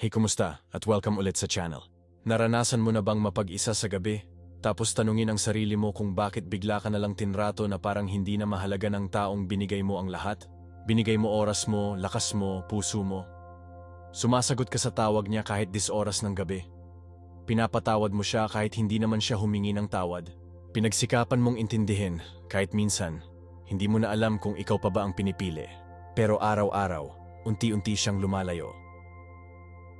Hey kumusta at welcome ulit sa channel. Naranasan mo na bang mapag-isa sa gabi? Tapos tanungin ang sarili mo kung bakit bigla ka na lang tinrato na parang hindi na mahalaga ng taong binigay mo ang lahat? Binigay mo oras mo, lakas mo, puso mo. Sumasagot ka sa tawag niya kahit dis oras ng gabi. Pinapatawad mo siya kahit hindi naman siya humingi ng tawad. Pinagsikapan mong intindihin kahit minsan, hindi mo na alam kung ikaw pa ba ang pinipili. Pero araw-araw, unti-unti siyang lumalayo.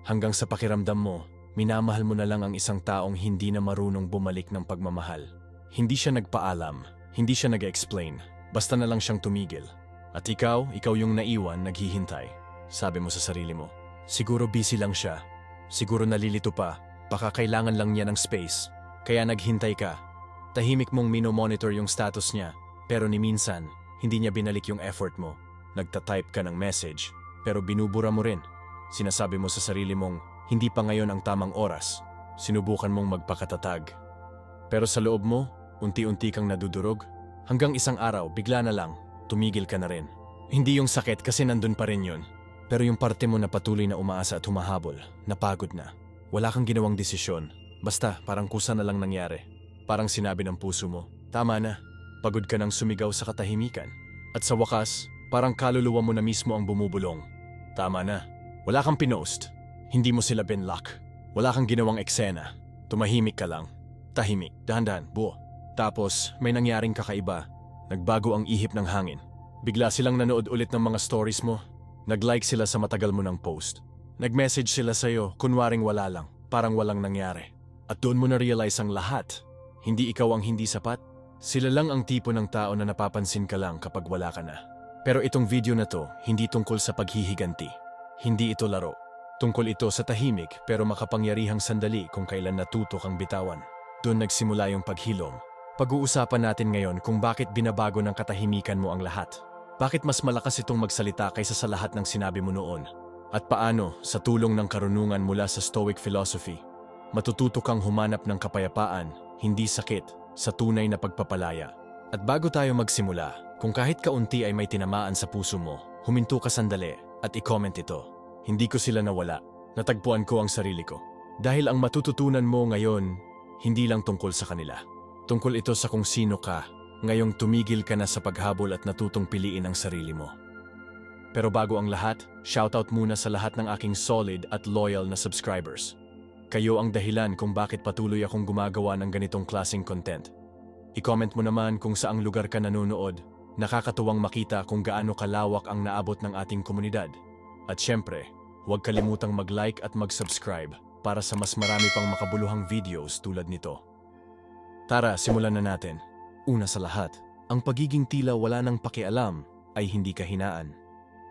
Hanggang sa pakiramdam mo, minamahal mo na lang ang isang taong hindi na marunong bumalik ng pagmamahal. Hindi siya nagpaalam, hindi siya nag-explain, basta na lang siyang tumigil. At ikaw, ikaw yung naiwan, naghihintay. Sabi mo sa sarili mo, siguro busy lang siya. Siguro nalilito pa, baka kailangan lang niya ng space. Kaya naghintay ka. Tahimik mong minomonitor yung status niya, pero ni minsan, hindi niya binalik yung effort mo. Nagtatype ka ng message, pero binubura mo rin. Sinasabi mo sa sarili mong, hindi pa ngayon ang tamang oras. Sinubukan mong magpakatatag. Pero sa loob mo, unti-unti kang nadudurog. Hanggang isang araw, bigla na lang, tumigil ka na rin. Hindi yung sakit kasi nandun pa rin yun. Pero yung parte mo na patuloy na umaasa at humahabol, napagod na. Wala kang ginawang desisyon. Basta, parang kusa na lang nangyari. Parang sinabi ng puso mo, tama na. Pagod ka nang sumigaw sa katahimikan. At sa wakas, parang kaluluwa mo na mismo ang bumubulong. Tama na. Wala kang pinost. Hindi mo sila binlock. Wala kang ginawang eksena. Tumahimik ka lang. Tahimik, dahan-dahan, buo. Tapos, may nangyaring kakaiba. Nagbago ang ihip ng hangin. Bigla silang nanood ulit ng mga stories mo. Nag-like sila sa matagal mo ng post. Nag-message sila sa'yo, kunwaring wala lang, parang walang nangyari. At doon mo na-realize ang lahat. Hindi ikaw ang hindi sapat. Sila lang ang tipo ng tao na napapansin ka lang kapag wala ka na. Pero itong video na to, hindi tungkol sa paghihiganti. Hindi ito laro. Tungkol ito sa tahimik pero makapangyarihang sandali kung kailan natuto kang bitawan. Doon nagsimula yung paghilom. Pag-uusapan natin ngayon kung bakit binabago ng katahimikan mo ang lahat. Bakit mas malakas itong magsalita kaysa sa lahat ng sinabi mo noon? At paano, sa tulong ng karunungan mula sa Stoic philosophy, matututo kang humanap ng kapayapaan, hindi sakit, sa tunay na pagpapalaya. At bago tayo magsimula, kung kahit kaunti ay may tinamaan sa puso mo, huminto ka sandali at i-comment ito. Hindi ko sila nawala. Natagpuan ko ang sarili ko. Dahil ang matututunan mo ngayon, hindi lang tungkol sa kanila. Tungkol ito sa kung sino ka, ngayong tumigil ka na sa paghabol at natutong piliin ang sarili mo. Pero bago ang lahat, shoutout muna sa lahat ng aking solid at loyal na subscribers. Kayo ang dahilan kung bakit patuloy akong gumagawa ng ganitong klaseng content. I-comment mo naman kung saang lugar ka nanonood. Nakakatuwang makita kung gaano kalawak ang naabot ng ating komunidad. At syempre, huwag kalimutang mag-like at mag-subscribe para sa mas marami pang makabuluhang videos tulad nito. Tara, simulan na natin. Una sa lahat, ang pagiging tila wala nang pakialam ay hindi kahinaan.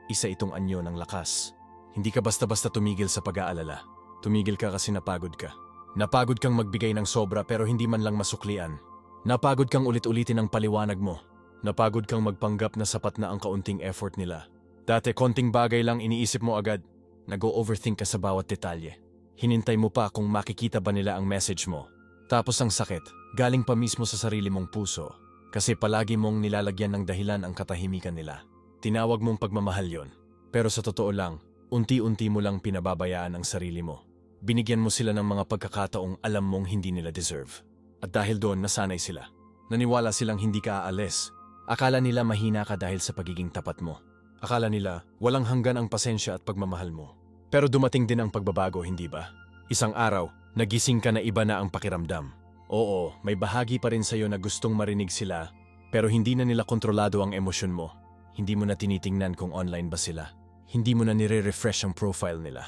Isa itong anyo ng lakas. Hindi ka basta-basta tumigil sa pag-aalala. Tumigil ka kasi napagod ka. Napagod kang magbigay ng sobra pero hindi man lang masuklian. Napagod kang ulit-ulitin ang paliwanag mo. Napagod kang magpanggap na sapat na ang kaunting effort nila. Dati konting bagay lang iniisip mo agad. Nag-overthink ka sa bawat detalye. Hinintay mo pa kung makikita ba nila ang message mo. Tapos ang sakit, galing pa mismo sa sarili mong puso. Kasi palagi mong nilalagyan ng dahilan ang katahimikan nila. Tinawag mong pagmamahal yon. Pero sa totoo lang, unti-unti mo lang pinababayaan ang sarili mo. Binigyan mo sila ng mga pagkakataong alam mong hindi nila deserve. At dahil doon, nasanay sila. Naniwala silang hindi ka aalis. Akala nila mahina ka dahil sa pagiging tapat mo. Akala nila walang hanggan ang pasensya at pagmamahal mo. Pero dumating din ang pagbabago, hindi ba? Isang araw, nagising ka na iba na ang pakiramdam. Oo, may bahagi pa rin sa'yo na gustong marinig sila, pero hindi na nila kontrolado ang emosyon mo. Hindi mo na tinitingnan kung online ba sila. Hindi mo na nire-refresh ang profile nila.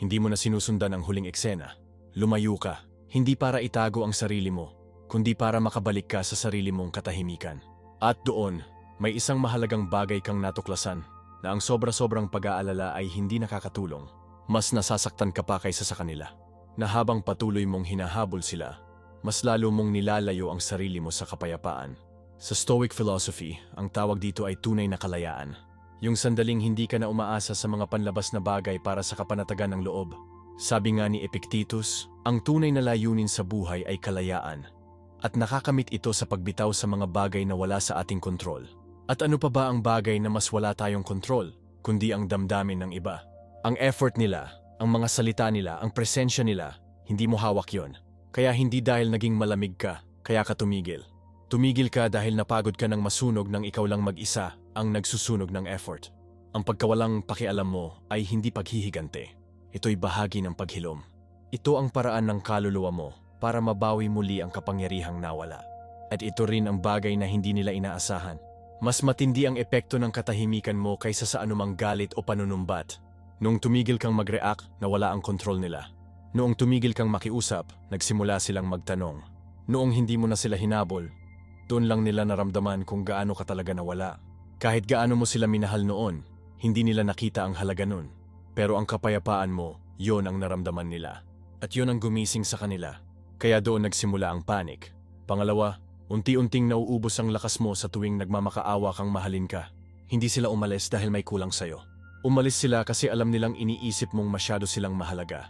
Hindi mo na sinusundan ang huling eksena. Lumayo ka, hindi para itago ang sarili mo, kundi para makabalik ka sa sarili mong katahimikan. At doon, may isang mahalagang bagay kang natuklasan na ang sobra-sobrang pag-aalala ay hindi nakakatulong. Mas nasasaktan ka pa kaysa sa kanila. Na habang patuloy mong hinahabol sila, mas lalo mong nilalayo ang sarili mo sa kapayapaan. Sa Stoic philosophy, ang tawag dito ay tunay na kalayaan. Yung sandaling hindi ka na umaasa sa mga panlabas na bagay para sa kapanatagan ng loob. Sabi nga ni Epictetus, ang tunay na layunin sa buhay ay kalayaan. At nakakamit ito sa pagbitaw sa mga bagay na wala sa ating kontrol. At ano pa ba ang bagay na mas wala tayong kontrol, kundi ang damdamin ng iba? Ang effort nila, ang mga salita nila, ang presensya nila, hindi mo hawak yon. Kaya hindi dahil naging malamig ka, kaya ka tumigil. Tumigil ka dahil napagod ka ng masunog nang ikaw lang mag-isa ang nagsusunog ng effort. Ang pagkawalang pakialam mo ay hindi paghihigante. Ito'y bahagi ng paghilom. Ito ang paraan ng kaluluwa mo para mabawi muli ang kapangyarihang nawala. At ito rin ang bagay na hindi nila inaasahan. Mas matindi ang epekto ng katahimikan mo kaysa sa anumang galit o panunumbat. Noong tumigil kang mag-react, nawala ang kontrol nila. Noong tumigil kang makiusap, nagsimula silang magtanong. Noong hindi mo na sila hinabol, doon lang nila naramdaman kung gaano ka talaga nawala. Kahit gaano mo sila minahal noon, hindi nila nakita ang halaga nun. Pero ang kapayapaan mo, yon ang naramdaman nila. At yon ang gumising sa kanila. Kaya doon nagsimula ang panic. Pangalawa, unti-unting nauubos ang lakas mo sa tuwing nagmamakaawa kang mahalin ka. Hindi sila umalis dahil may kulang sa'yo. Umalis sila kasi alam nilang iniisip mong masyado silang mahalaga.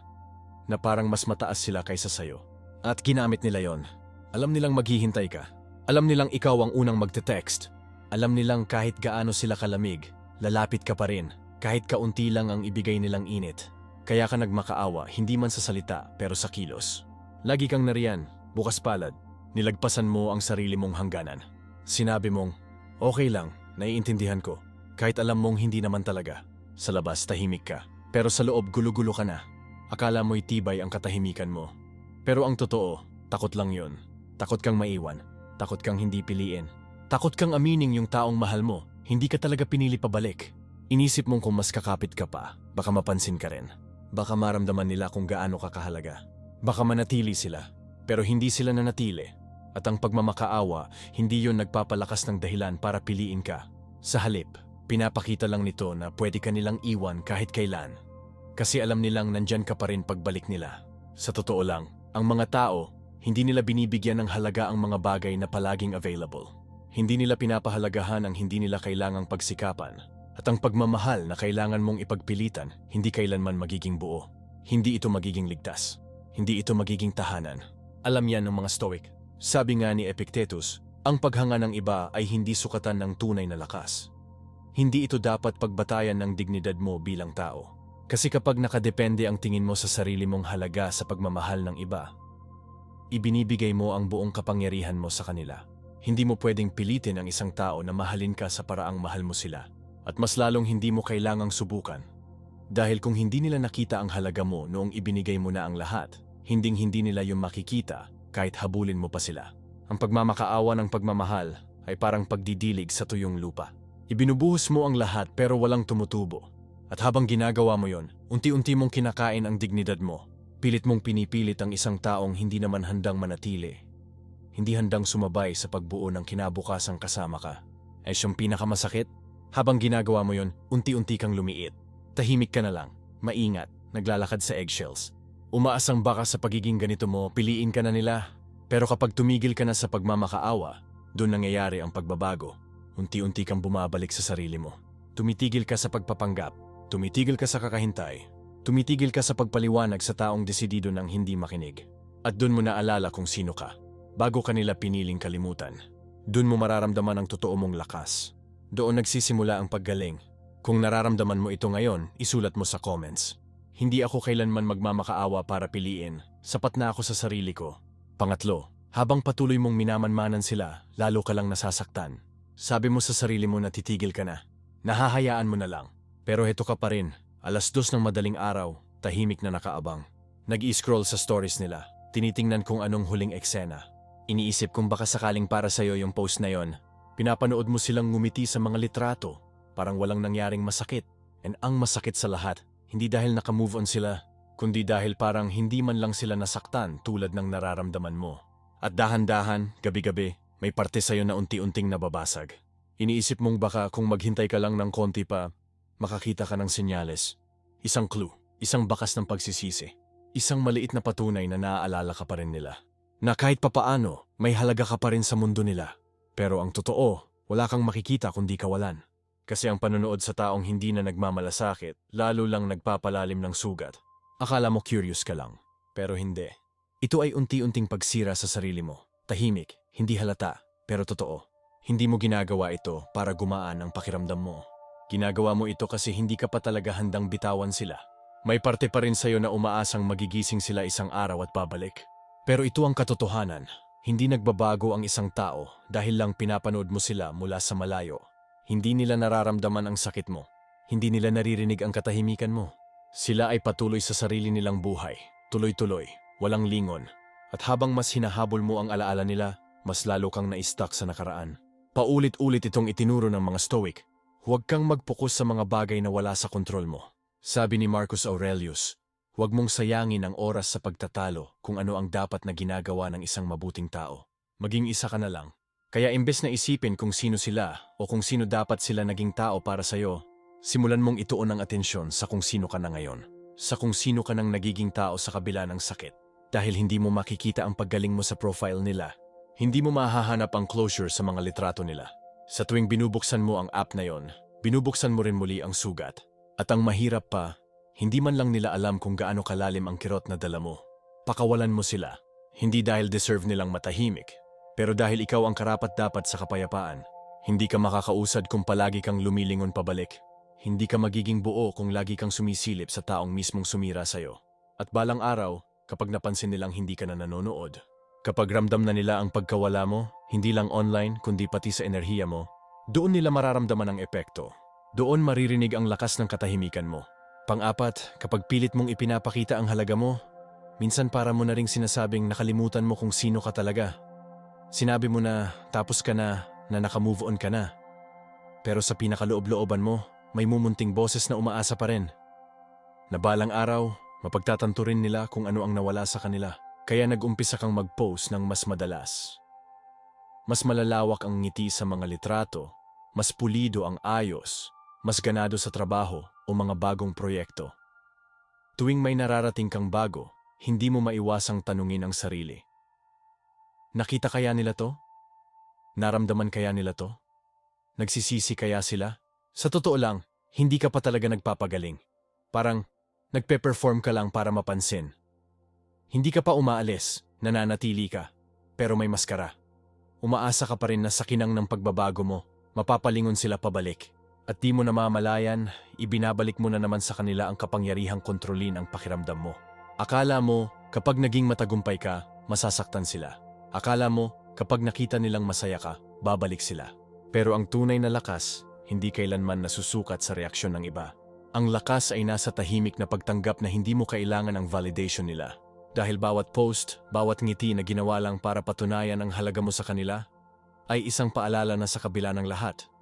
Na parang mas mataas sila kaysa sa'yo. At ginamit nila yon. Alam nilang maghihintay ka. Alam nilang ikaw ang unang magte-text. Alam nilang kahit gaano sila kalamig, lalapit ka pa rin. Kahit kaunti lang ang ibigay nilang init. Kaya ka nagmakaawa, hindi man sa salita, pero sa kilos. Lagi kang nariyan, bukas palad. Nilagpasan mo ang sarili mong hangganan. Sinabi mong, okay lang, naiintindihan ko. Kahit alam mong hindi naman talaga. Sa labas, tahimik ka. Pero sa loob, gulo-gulo ka na. Akala mo'y tibay ang katahimikan mo. Pero ang totoo, takot lang yon. Takot kang maiwan. Takot kang hindi piliin. Takot kang amining yung taong mahal mo. Hindi ka talaga pinili pabalik. Inisip mong kung mas kakapit ka pa, baka mapansin ka rin. Baka maramdaman nila kung gaano ka kahalaga. Baka manatili sila, pero hindi sila nanatili. At ang pagmamakaawa, hindi yon nagpapalakas ng dahilan para piliin ka. Sa halip, pinapakita lang nito na pwede ka nilang iwan kahit kailan. Kasi alam nilang nandyan ka pa rin pagbalik nila. Sa totoo lang, ang mga tao, hindi nila binibigyan ng halaga ang mga bagay na palaging available. Hindi nila pinapahalagahan ang hindi nila kailangang pagsikapan. At ang pagmamahal na kailangan mong ipagpilitan, hindi kailanman magiging buo. Hindi ito magiging ligtas. Hindi ito magiging tahanan. Alam yan ng mga Stoic. Sabi nga ni Epictetus, ang paghanga ng iba ay hindi sukatan ng tunay na lakas. Hindi ito dapat pagbatayan ng dignidad mo bilang tao. Kasi kapag nakadepende ang tingin mo sa sarili mong halaga sa pagmamahal ng iba, ibinibigay mo ang buong kapangyarihan mo sa kanila. Hindi mo pwedeng pilitin ang isang tao na mahalin ka sa paraang mahal mo sila. At mas lalong hindi mo kailangang subukan. Dahil kung hindi nila nakita ang halaga mo noong ibinigay mo na ang lahat, hinding hindi nila yung makikita kahit habulin mo pa sila. Ang pagmamakaawa ng pagmamahal ay parang pagdidilig sa tuyong lupa. Ibinubuhos mo ang lahat pero walang tumutubo. At habang ginagawa mo yon, unti-unti mong kinakain ang dignidad mo. Pilit mong pinipilit ang isang taong hindi naman handang manatili. Hindi handang sumabay sa pagbuo ng kinabukasang kasama ka. Ay siyang pinakamasakit? Habang ginagawa mo yon, unti-unti kang lumiit. Tahimik ka na lang, maingat, naglalakad sa eggshells. Umaasang baka sa pagiging ganito mo, piliin ka na nila. Pero kapag tumigil ka na sa pagmamakaawa, doon nangyayari ang pagbabago. Unti-unti kang bumabalik sa sarili mo. Tumitigil ka sa pagpapanggap. Tumitigil ka sa kakahintay. Tumitigil ka sa pagpaliwanag sa taong desidido ng hindi makinig. At doon mo naalala kung sino ka. Bago ka nila piniling kalimutan. Doon mo mararamdaman ang totoo mong lakas. Doon nagsisimula ang paggaling. Kung nararamdaman mo ito ngayon, isulat mo sa comments. Hindi ako kailanman magmamakaawa para piliin. Sapat na ako sa sarili ko. Pangatlo, habang patuloy mong minamanmanan sila, lalo ka lang nasasaktan. Sabi mo sa sarili mo na titigil ka na. Nahahayaan mo na lang. Pero heto ka pa rin. Alas dos ng madaling araw, tahimik na nakaabang. Nag-i-scroll sa stories nila. Tinitingnan kung anong huling eksena. Iniisip kung baka sakaling para sa'yo yung post na yon. Pinapanood mo silang ngumiti sa mga litrato. Parang walang nangyaring masakit. And ang masakit sa lahat, hindi dahil nakamove on sila, kundi dahil parang hindi man lang sila nasaktan tulad ng nararamdaman mo. At dahan-dahan, gabi-gabi, may parte sa'yo na unti-unting nababasag. Iniisip mong baka kung maghintay ka lang ng konti pa, makakita ka ng senyales. Isang clue, isang bakas ng pagsisisi. Isang maliit na patunay na naaalala ka pa rin nila. Na kahit papaano, may halaga ka pa rin sa mundo nila. Pero ang totoo, wala kang makikita kundi kawalan. Kasi ang panonood sa taong hindi na nagmamalasakit, lalo lang nagpapalalim ng sugat. Akala mo curious ka lang, pero hindi. Ito ay unti-unting pagsira sa sarili mo. Tahimik, hindi halata, pero totoo. Hindi mo ginagawa ito para gumaan ang pakiramdam mo. Ginagawa mo ito kasi hindi ka pa talaga handang bitawan sila. May parte pa rin sa'yo na umaasang magigising sila isang araw at babalik. Pero ito ang katotohanan. Hindi nagbabago ang isang tao dahil lang pinapanood mo sila mula sa malayo. Hindi nila nararamdaman ang sakit mo. Hindi nila naririnig ang katahimikan mo. Sila ay patuloy sa sarili nilang buhay. Tuloy-tuloy, walang lingon. At habang mas hinahabol mo ang alaala nila, mas lalo kang na-stuck sa nakaraan. Paulit-ulit itong itinuro ng mga Stoic. Huwag kang mag-focus sa mga bagay na wala sa kontrol mo. Sabi ni Marcus Aurelius, huwag mong sayangin ang oras sa pagtatalo kung ano ang dapat na ginagawa ng isang mabuting tao. Maging isa ka na lang. Kaya imbes na isipin kung sino sila o kung sino dapat sila naging tao para sa'yo, simulan mong ituon ang atensyon sa kung sino ka na ngayon. Sa kung sino ka nang nagiging tao sa kabila ng sakit. Dahil hindi mo makikita ang paggaling mo sa profile nila, hindi mo mahahanap ang closure sa mga litrato nila. Sa tuwing binubuksan mo ang app na yon, binubuksan mo rin muli ang sugat. At ang mahirap pa, hindi man lang nila alam kung gaano kalalim ang kirot na dala mo. Pakawalan mo sila, hindi dahil deserve nilang matahimik, pero dahil ikaw ang karapat-dapat sa kapayapaan. Hindi ka makakausad kung palagi kang lumilingon pabalik. Hindi ka magiging buo kung lagi kang sumisilip sa taong mismong sumira sa'yo. At balang araw, kapag napansin nilang hindi ka na nanonood, kapag ramdam na nila ang pagkawala mo, hindi lang online kundi pati sa enerhiya mo, doon nila mararamdaman ang epekto. Doon maririnig ang lakas ng katahimikan mo. Pang-apat, kapag pilit mong ipinapakita ang halaga mo, minsan para mo na ring sinasabing nakalimutan mo kung sino ka talaga. Sinabi mo na tapos ka na, na nakamove on ka na. Pero sa pinakaloob-looban mo, may mumunting boses na umaasa pa rin. Na balang araw, mapagtatanto rin nila kung ano ang nawala sa kanila. Kaya nag-umpisa kang mag-post ng mas madalas. Mas malalawak ang ngiti sa mga litrato, mas pulido ang ayos, mas ganado sa trabaho o mga bagong proyekto. Tuwing may nararating kang bago, hindi mo maiwasang tanungin ang sarili. Nakita kaya nila to? Naramdaman kaya nila to? Nagsisisi kaya sila? Sa totoo lang, hindi ka pa talaga nagpapagaling. Parang nagpe-perform ka lang para mapansin. Hindi ka pa umaalis, nananatili ka, pero may maskara. Umaasa ka pa rin na sa kinang ng pagbabago mo, mapapalingon sila pabalik. At di mo namamalayan, ibinabalik mo na naman sa kanila ang kapangyarihang kontrolin ang pakiramdam mo. Akala mo, kapag naging matagumpay ka, masasaktan sila. Akala mo, kapag nakita nilang masaya ka, babalik sila. Pero ang tunay na lakas, hindi kailanman nasusukat sa reaksyon ng iba. Ang lakas ay nasa tahimik na pagtanggap na hindi mo kailangan ang validation nila. Dahil bawat post, bawat ngiti na ginawa lang para patunayan ang halaga mo sa kanila, ay isang paalala na sa kabila ng lahat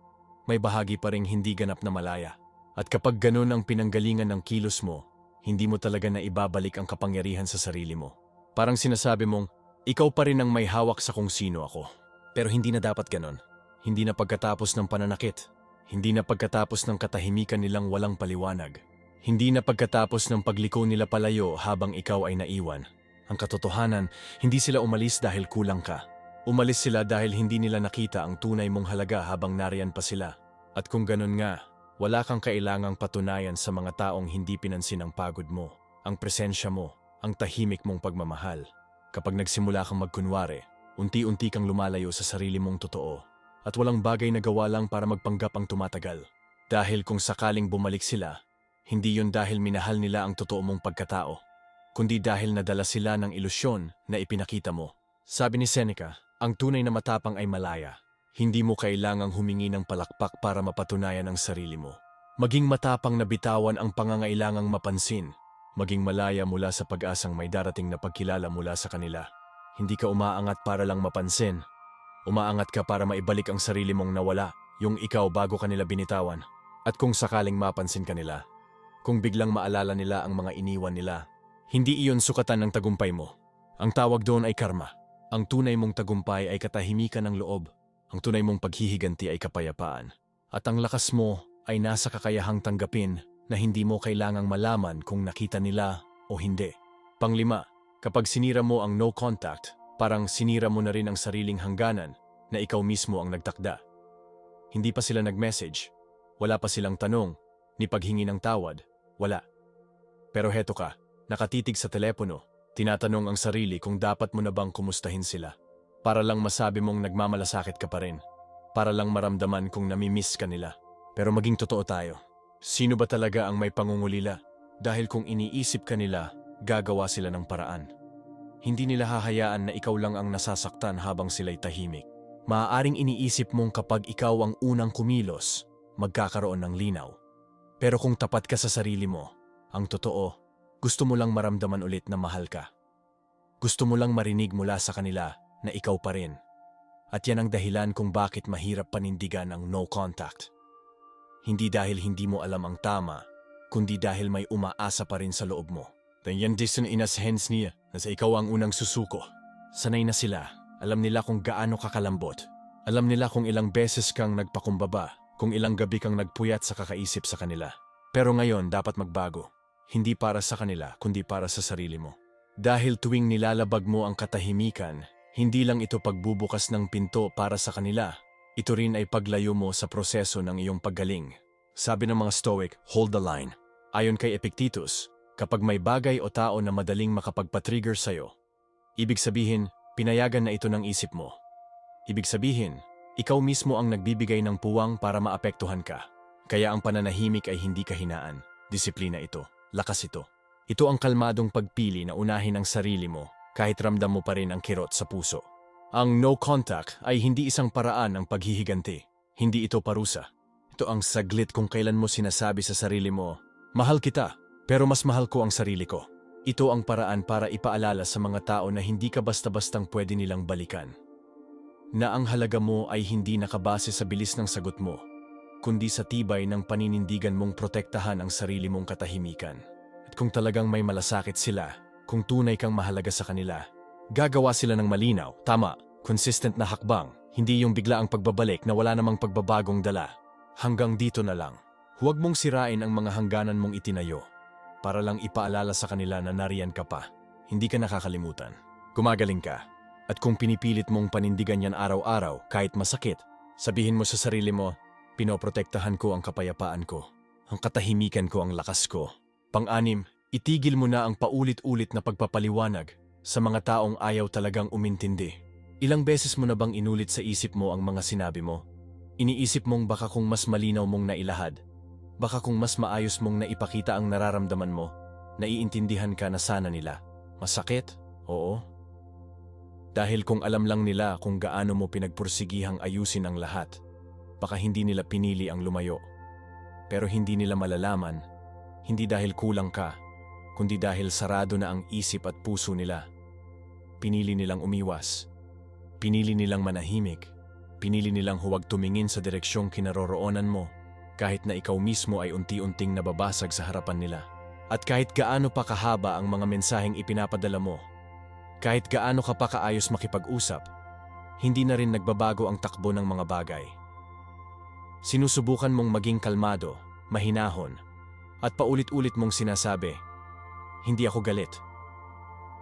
may bahagi pa ring hindi ganap na malaya. At kapag ganun ang pinanggalingan ng kilos mo, hindi mo talaga na ibabalik ang kapangyarihan sa sarili mo. Parang sinasabi mong, ikaw pa rin ang may hawak sa kung sino ako. Pero hindi na dapat ganon. Hindi na pagkatapos ng pananakit. Hindi na pagkatapos ng katahimikan nilang walang paliwanag. Hindi na pagkatapos ng pagliko nila palayo habang ikaw ay naiwan. Ang katotohanan, hindi sila umalis dahil kulang ka. Umalis sila dahil hindi nila nakita ang tunay mong halaga habang nariyan pa sila. At kung ganun nga, wala kang kailangang patunayan sa mga taong hindi pinansin ang pagod mo, ang presensya mo, ang tahimik mong pagmamahal. Kapag nagsimula kang magkunwari, unti-unti kang lumalayo sa sarili mong totoo. At walang bagay na gawa lang para magpanggap ang tumatagal. Dahil kung sakaling bumalik sila, hindi yon dahil minahal nila ang totoo mong pagkatao, kundi dahil nadala sila ng ilusyon na ipinakita mo. Sabi ni Seneca, ang tunay na matapang ay malaya. Hindi mo kailangang humingi ng palakpak para mapatunayan ang sarili mo. Maging matapang na bitawan ang pangangailangang mapansin. Maging malaya mula sa pag-asang may darating na pagkilala mula sa kanila. Hindi ka umaangat para lang mapansin. Umaangat ka para maibalik ang sarili mong nawala, yung ikaw bago kanila binitawan. At kung sakaling mapansin kanila, kung biglang maalala nila ang mga iniwan nila, hindi iyon sukatan ng tagumpay mo. Ang tawag doon ay karma. Ang tunay mong tagumpay ay katahimikan ng loob. Ang tunay mong paghihiganti ay kapayapaan. At ang lakas mo ay nasa kakayahang tanggapin na hindi mo kailangang malaman kung nakita nila o hindi. Panglima, kapag sinira mo ang no contact, parang sinira mo na rin ang sariling hangganan na ikaw mismo ang nagtakda. Hindi pa sila nag-message, wala pa silang tanong, ni paghingi ng tawad, wala. Pero heto ka, nakatitig sa telepono, Tinatanong ang sarili kung dapat mo na bang kumustahin sila. Para lang masabi mong nagmamalasakit ka pa rin. Para lang maramdaman kung namimiss ka nila. Pero maging totoo tayo. Sino ba talaga ang may pangungulila? Dahil kung iniisip ka nila, gagawa sila ng paraan. Hindi nila hahayaan na ikaw lang ang nasasaktan habang sila'y tahimik. Maaaring iniisip mong kapag ikaw ang unang kumilos, magkakaroon ng linaw. Pero kung tapat ka sa sarili mo, ang totoo, gusto mo lang maramdaman ulit na mahal ka. Gusto mo lang marinig mula sa kanila na ikaw pa rin. At yan ang dahilan kung bakit mahirap panindigan ang no contact. Hindi dahil hindi mo alam ang tama, kundi dahil may umaasa pa rin sa loob mo. Yan disun inas hands niya na sa ikaw ang unang susuko. Sanay na sila, alam nila kung gaano kakalambot. Alam nila kung ilang beses kang nagpakumbaba, kung ilang gabi kang nagpuyat sa kakaisip sa kanila. Pero ngayon dapat magbago. Hindi para sa kanila, kundi para sa sarili mo. Dahil tuwing nilalabag mo ang katahimikan, hindi lang ito pagbubukas ng pinto para sa kanila, ito rin ay paglayo mo sa proseso ng iyong paggaling. Sabi ng mga Stoic, hold the line. Ayon kay Epictetus, kapag may bagay o tao na madaling makapagpatrigger sa'yo, ibig sabihin, pinayagan na ito ng isip mo. Ibig sabihin, ikaw mismo ang nagbibigay ng puwang para maapektuhan ka. Kaya ang pananahimik ay hindi kahinaan. Disiplina ito. Lakas ito. Ito ang kalmadong pagpili na unahin ang sarili mo kahit ramdam mo pa rin ang kirot sa puso. Ang no contact ay hindi isang paraan ng paghihiganti. Hindi ito parusa. Ito ang saglit kung kailan mo sinasabi sa sarili mo, Mahal kita, pero mas mahal ko ang sarili ko. Ito ang paraan para ipaalala sa mga tao na hindi ka basta-bastang pwede nilang balikan. Na ang halaga mo ay hindi nakabase sa bilis ng sagot mo, kundi sa tibay ng paninindigan mong protektahan ang sarili mong katahimikan. At kung talagang may malasakit sila, kung tunay kang mahalaga sa kanila, gagawa sila ng malinaw, tama, consistent na hakbang, hindi yung bigla ang pagbabalik na wala namang pagbabagong dala. Hanggang dito na lang. Huwag mong sirain ang mga hangganan mong itinayo para lang ipaalala sa kanila na nariyan ka pa. Hindi ka nakakalimutan. Gumagaling ka. At kung pinipilit mong panindigan yan araw-araw kahit masakit, sabihin mo sa sarili mo, pinoprotektahan ko ang kapayapaan ko. Ang katahimikan ko ang lakas ko. Pang-anim, itigil mo na ang paulit-ulit na pagpapaliwanag sa mga taong ayaw talagang umintindi. Ilang beses mo na bang inulit sa isip mo ang mga sinabi mo? Iniisip mong baka kung mas malinaw mong nailahad, baka kung mas maayos mong naipakita ang nararamdaman mo, naiintindihan ka na sana nila. Masakit? Oo. Dahil kung alam lang nila kung gaano mo pinagpursigihang ayusin ang lahat, baka hindi nila pinili ang lumayo. Pero hindi nila malalaman, hindi dahil kulang ka, kundi dahil sarado na ang isip at puso nila. Pinili nilang umiwas. Pinili nilang manahimik. Pinili nilang huwag tumingin sa direksyong kinaroroonan mo kahit na ikaw mismo ay unti-unting nababasag sa harapan nila. At kahit gaano pa kahaba ang mga mensaheng ipinapadala mo, kahit gaano ka pa kaayos makipag-usap, hindi na rin nagbabago ang takbo ng mga bagay. Sinusubukan mong maging kalmado, mahinahon, at paulit-ulit mong sinasabi, Hindi ako galit.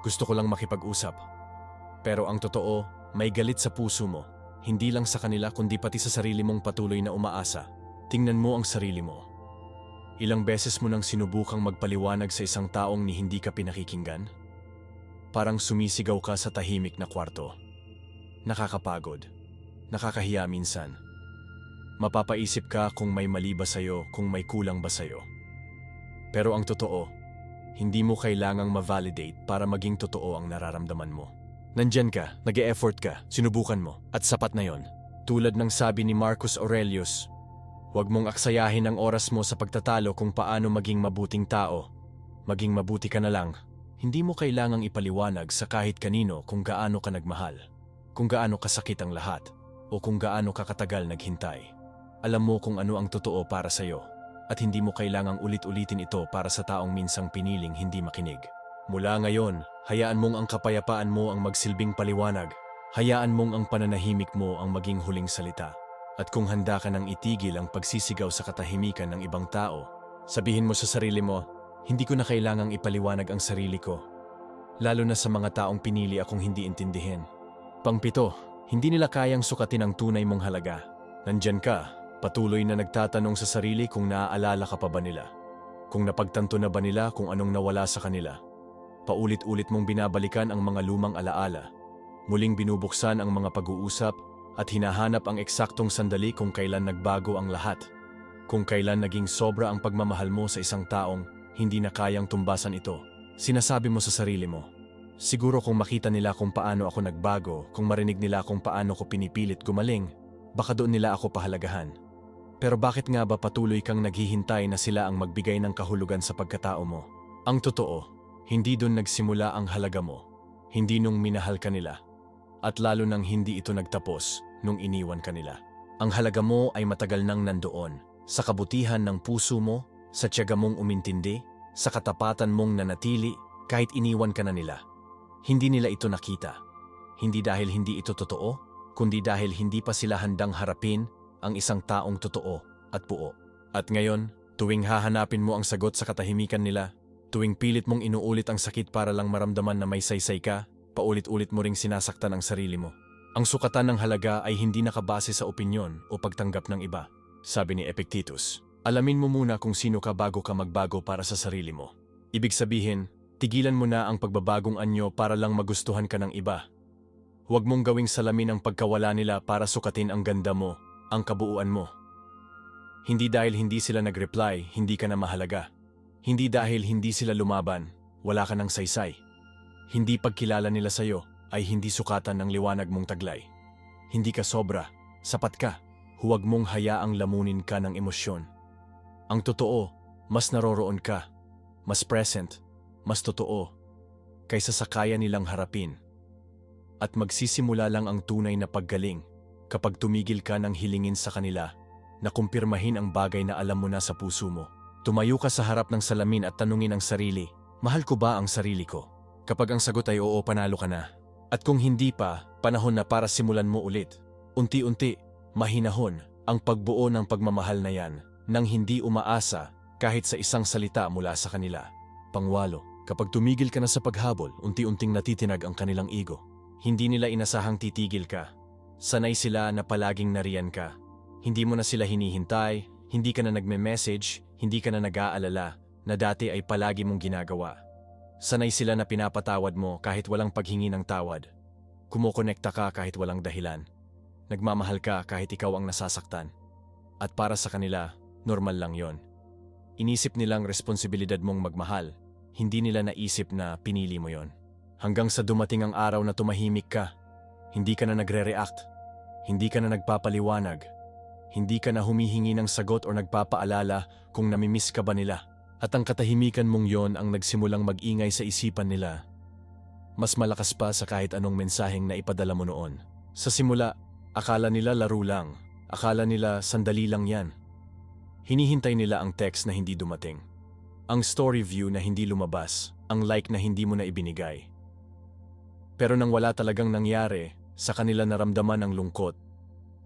Gusto ko lang makipag-usap. Pero ang totoo, may galit sa puso mo, hindi lang sa kanila kundi pati sa sarili mong patuloy na umaasa. Tingnan mo ang sarili mo. Ilang beses mo nang sinubukang magpaliwanag sa isang taong ni hindi ka pinakikinggan? Parang sumisigaw ka sa tahimik na kwarto. Nakakapagod. Nakakahiya minsan. Mapapaisip ka kung may mali ba sa'yo, kung may kulang ba sa'yo. Pero ang totoo, hindi mo kailangang ma-validate para maging totoo ang nararamdaman mo. Nandyan ka, nag effort ka, sinubukan mo, at sapat na yon. Tulad ng sabi ni Marcus Aurelius, huwag mong aksayahin ang oras mo sa pagtatalo kung paano maging mabuting tao. Maging mabuti ka na lang. Hindi mo kailangang ipaliwanag sa kahit kanino kung gaano ka nagmahal, kung gaano kasakit ang lahat, o kung gaano ka katagal naghintay. Alam mo kung ano ang totoo para sa'yo, at hindi mo kailangang ulit-ulitin ito para sa taong minsang piniling hindi makinig. Mula ngayon, hayaan mong ang kapayapaan mo ang magsilbing paliwanag. Hayaan mong ang pananahimik mo ang maging huling salita. At kung handa ka nang itigil ang pagsisigaw sa katahimikan ng ibang tao, sabihin mo sa sarili mo, hindi ko na kailangang ipaliwanag ang sarili ko. Lalo na sa mga taong pinili akong hindi intindihin. Pangpito, hindi nila kayang sukatin ang tunay mong halaga. Nandyan ka, patuloy na nagtatanong sa sarili kung naaalala ka pa ba nila. Kung napagtanto na ba nila kung anong nawala sa kanila. Paulit-ulit mong binabalikan ang mga lumang alaala. Muling binubuksan ang mga pag-uusap at hinahanap ang eksaktong sandali kung kailan nagbago ang lahat. Kung kailan naging sobra ang pagmamahal mo sa isang taong hindi na kayang tumbasan ito. Sinasabi mo sa sarili mo. Siguro kung makita nila kung paano ako nagbago, kung marinig nila kung paano ko pinipilit gumaling, baka doon nila ako pahalagahan. Pero bakit nga ba patuloy kang naghihintay na sila ang magbigay ng kahulugan sa pagkatao mo? Ang totoo, hindi doon nagsimula ang halaga mo. Hindi nung minahal ka nila. At lalo nang hindi ito nagtapos nung iniwan ka nila. Ang halaga mo ay matagal nang nandoon. Sa kabutihan ng puso mo, sa tiyaga mong umintindi, sa katapatan mong nanatili kahit iniwan ka na nila. Hindi nila ito nakita. Hindi dahil hindi ito totoo, kundi dahil hindi pa sila handang harapin ang isang taong totoo at buo. At ngayon, tuwing hahanapin mo ang sagot sa katahimikan nila, tuwing pilit mong inuulit ang sakit para lang maramdaman na may saysay ka, paulit-ulit mo ring sinasaktan ang sarili mo. Ang sukatan ng halaga ay hindi nakabase sa opinyon o pagtanggap ng iba, sabi ni Epictetus. Alamin mo muna kung sino ka bago ka magbago para sa sarili mo. Ibig sabihin, tigilan mo na ang pagbabagong anyo para lang magustuhan ka ng iba. Huwag mong gawing salamin ang pagkawala nila para sukatin ang ganda mo, ang kabuuan mo. Hindi dahil hindi sila nag-reply, hindi ka na mahalaga. Hindi dahil hindi sila lumaban, wala ka ng saysay. Hindi pagkilala nila sa'yo ay hindi sukatan ng liwanag mong taglay. Hindi ka sobra, sapat ka, huwag mong hayaang lamunin ka ng emosyon. Ang totoo, mas naroroon ka, mas present, mas totoo, kaysa sa kaya nilang harapin. At magsisimula lang ang tunay na paggaling kapag tumigil ka ng hilingin sa kanila na kumpirmahin ang bagay na alam mo na sa puso mo. Tumayo ka sa harap ng salamin at tanungin ang sarili, mahal ko ba ang sarili ko? Kapag ang sagot ay oo, panalo ka na. At kung hindi pa, panahon na para simulan mo ulit. Unti-unti, mahinahon ang pagbuo ng pagmamahal na yan nang hindi umaasa kahit sa isang salita mula sa kanila. Pangwalo, kapag tumigil ka na sa paghabol, unti-unting natitinag ang kanilang ego. Hindi nila inasahang titigil ka. Sanay sila na palaging nariyan ka. Hindi mo na sila hinihintay, hindi ka na nagme-message, hindi ka na nag-aalala na dati ay palagi mong ginagawa. Sanay sila na pinapatawad mo kahit walang paghingi ng tawad. Kumukonekta ka kahit walang dahilan. Nagmamahal ka kahit ikaw ang nasasaktan. At para sa kanila, normal lang yon. Inisip nilang responsibilidad mong magmahal. Hindi nila naisip na pinili mo yon. Hanggang sa dumating ang araw na tumahimik ka. Hindi ka na nagre-react. Hindi ka na nagpapaliwanag. Hindi ka na humihingi ng sagot o nagpapaalala kung namimiss ka ba nila. At ang katahimikan mong yon ang nagsimulang mag-ingay sa isipan nila. Mas malakas pa sa kahit anong mensaheng na ipadala mo noon. Sa simula, akala nila laro lang. Akala nila sandali lang yan. Hinihintay nila ang text na hindi dumating. Ang story view na hindi lumabas. Ang like na hindi mo na ibinigay. Pero nang wala talagang nangyari, sa kanila naramdaman ang lungkot.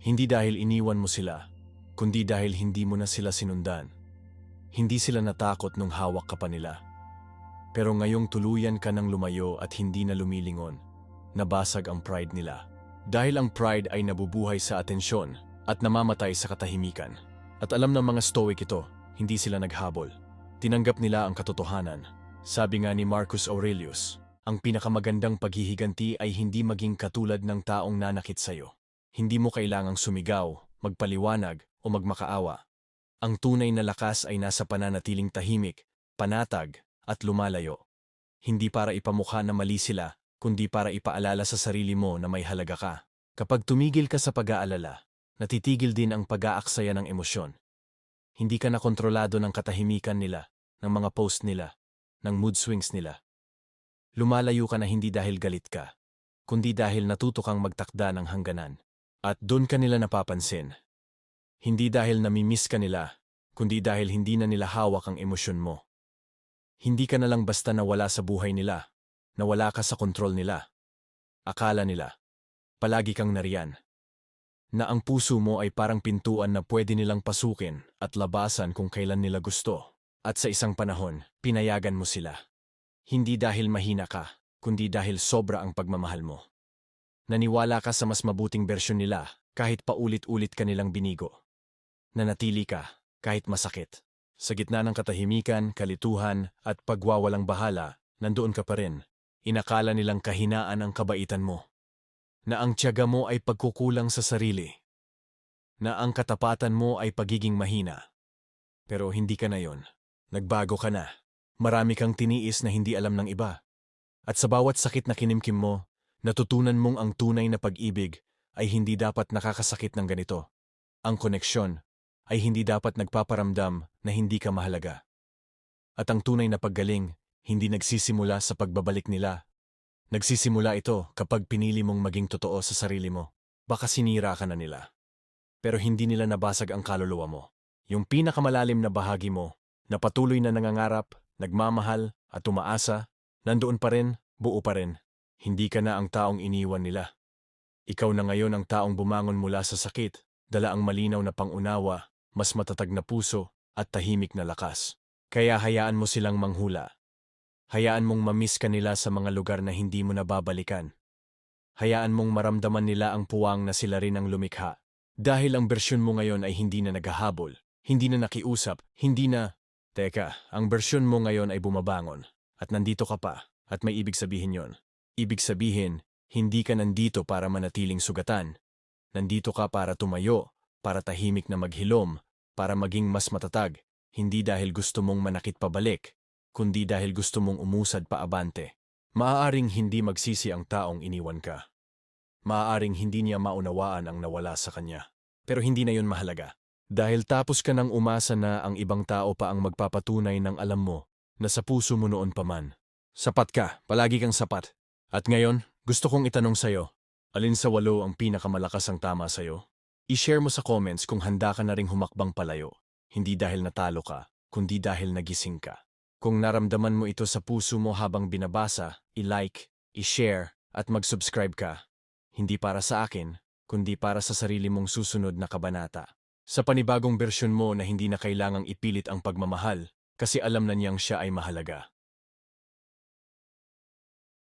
Hindi dahil iniwan mo sila, kundi dahil hindi mo na sila sinundan. Hindi sila natakot nung hawak ka pa nila. Pero ngayong tuluyan ka nang lumayo at hindi na lumilingon, nabasag ang pride nila. Dahil ang pride ay nabubuhay sa atensyon at namamatay sa katahimikan. At alam ng mga stoic ito, hindi sila naghabol. Tinanggap nila ang katotohanan. Sabi nga ni Marcus Aurelius, ang pinakamagandang paghihiganti ay hindi maging katulad ng taong nanakit sa'yo. Hindi mo kailangang sumigaw, magpaliwanag o magmakaawa. Ang tunay na lakas ay nasa pananatiling tahimik, panatag, at lumalayo. Hindi para ipamukha na mali sila, kundi para ipaalala sa sarili mo na may halaga ka. Kapag tumigil ka sa pag-aalala, natitigil din ang pag-aaksaya ng emosyon. Hindi ka na kontrolado ng katahimikan nila, ng mga post nila, ng mood swings nila. Lumalayo ka na hindi dahil galit ka, kundi dahil natuto kang magtakda ng hangganan. At doon ka nila napapansin. Hindi dahil namimiss ka nila, kundi dahil hindi na nila hawak ang emosyon mo. Hindi ka na lang basta nawala sa buhay nila, nawala ka sa kontrol nila. Akala nila, palagi kang nariyan. Na ang puso mo ay parang pintuan na pwede nilang pasukin at labasan kung kailan nila gusto. At sa isang panahon, pinayagan mo sila. Hindi dahil mahina ka, kundi dahil sobra ang pagmamahal mo. Naniwala ka sa mas mabuting bersyon nila kahit paulit-ulit ka nilang binigo. Nanatili ka kahit masakit. Sa gitna ng katahimikan, kalituhan at pagwawalang bahala, nandoon ka pa rin. Inakala nilang kahinaan ang kabaitan mo. Na ang tiyaga mo ay pagkukulang sa sarili. Na ang katapatan mo ay pagiging mahina. Pero hindi ka na yon. Nagbago ka na. Marami kang tiniis na hindi alam ng iba. At sa bawat sakit na kinimkim mo, natutunan mong ang tunay na pag-ibig ay hindi dapat nakakasakit ng ganito. Ang koneksyon ay hindi dapat nagpaparamdam na hindi ka mahalaga. At ang tunay na paggaling hindi nagsisimula sa pagbabalik nila. Nagsisimula ito kapag pinili mong maging totoo sa sarili mo. Baka sinira ka na nila. Pero hindi nila nabasag ang kaluluwa mo. Yung pinakamalalim na bahagi mo, na patuloy na nangangarap, nagmamahal, at umaasa, nandoon pa rin, buo pa rin. Hindi ka na ang taong iniwan nila. Ikaw na ngayon ang taong bumangon mula sa sakit, dala ang malinaw na pangunawa, mas matatag na puso, at tahimik na lakas. Kaya hayaan mo silang manghula. Hayaan mong mamiss ka nila sa mga lugar na hindi mo nababalikan. Hayaan mong maramdaman nila ang puwang na sila rin ang lumikha. Dahil ang bersyon mo ngayon ay hindi na naghahabol, hindi na nakiusap, hindi na... Teka, ang bersyon mo ngayon ay bumabangon. At nandito ka pa. At may ibig sabihin yon. Ibig sabihin, hindi ka nandito para manatiling sugatan. Nandito ka para tumayo, para tahimik na maghilom, para maging mas matatag. Hindi dahil gusto mong manakit pabalik, kundi dahil gusto mong umusad pa abante. Maaaring hindi magsisi ang taong iniwan ka. Maaaring hindi niya maunawaan ang nawala sa kanya. Pero hindi na yun mahalaga. Dahil tapos ka nang umasa na ang ibang tao pa ang magpapatunay ng alam mo na sa puso mo noon pa man. Sapat ka, palagi kang sapat. At ngayon, gusto kong itanong sa'yo, alin sa walo ang pinakamalakas ang tama sa'yo? I-share mo sa comments kung handa ka na ring humakbang palayo. Hindi dahil natalo ka, kundi dahil nagising ka. Kung naramdaman mo ito sa puso mo habang binabasa, i-like, i-share, at mag-subscribe ka. Hindi para sa akin, kundi para sa sarili mong susunod na kabanata. Sa panibagong bersyon mo na hindi na kailangang ipilit ang pagmamahal, kasi alam na niyang siya ay mahalaga.